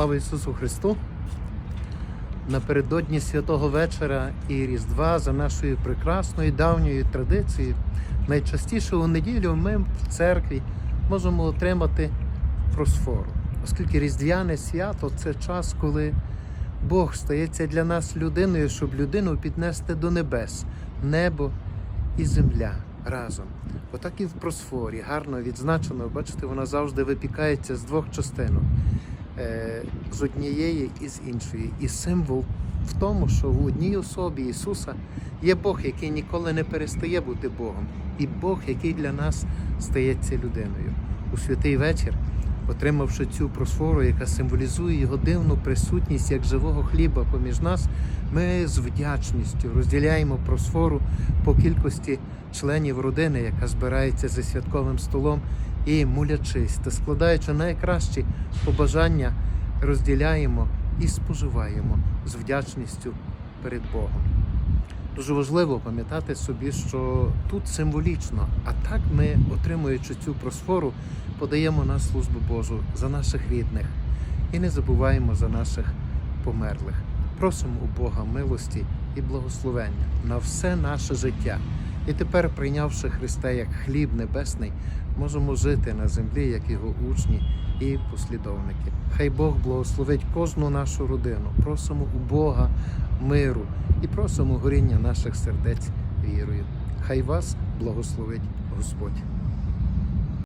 Слава Ісусу Христу! Напередодні святого вечора і Різдва за нашою прекрасною давньою традицією, найчастіше у неділю ми в церкві можемо отримати просфору, оскільки Різдвяне свято це час, коли Бог стається для нас людиною, щоб людину піднести до небес, небо і земля разом. Отак і в просфорі гарно відзначено. Бачите, вона завжди випікається з двох частинок. Е, з однієї і з іншої. І символ в тому, що в одній особі Ісуса є Бог, який ніколи не перестає бути Богом, і Бог, який для нас стається людиною. У святий вечір, отримавши цю просфору, яка символізує його дивну присутність як живого хліба поміж нас, ми з вдячністю розділяємо просфору по кількості членів родини, яка збирається за святковим столом і молячись та складаючи найкращі побажання, розділяємо і споживаємо з вдячністю перед Богом. Дуже важливо пам'ятати собі, що тут символічно, а так ми, отримуючи цю просфору, подаємо на службу Божу за наших рідних і не забуваємо за наших померлих. Просимо у Бога милості і благословення на все наше життя. І тепер, прийнявши Христа як хліб небесний, можемо жити на землі, як його учні і послідовники. Хай Бог благословить кожну нашу родину. Просимо у Бога миру і просимо горіння наших сердець вірою. Хай вас благословить Господь.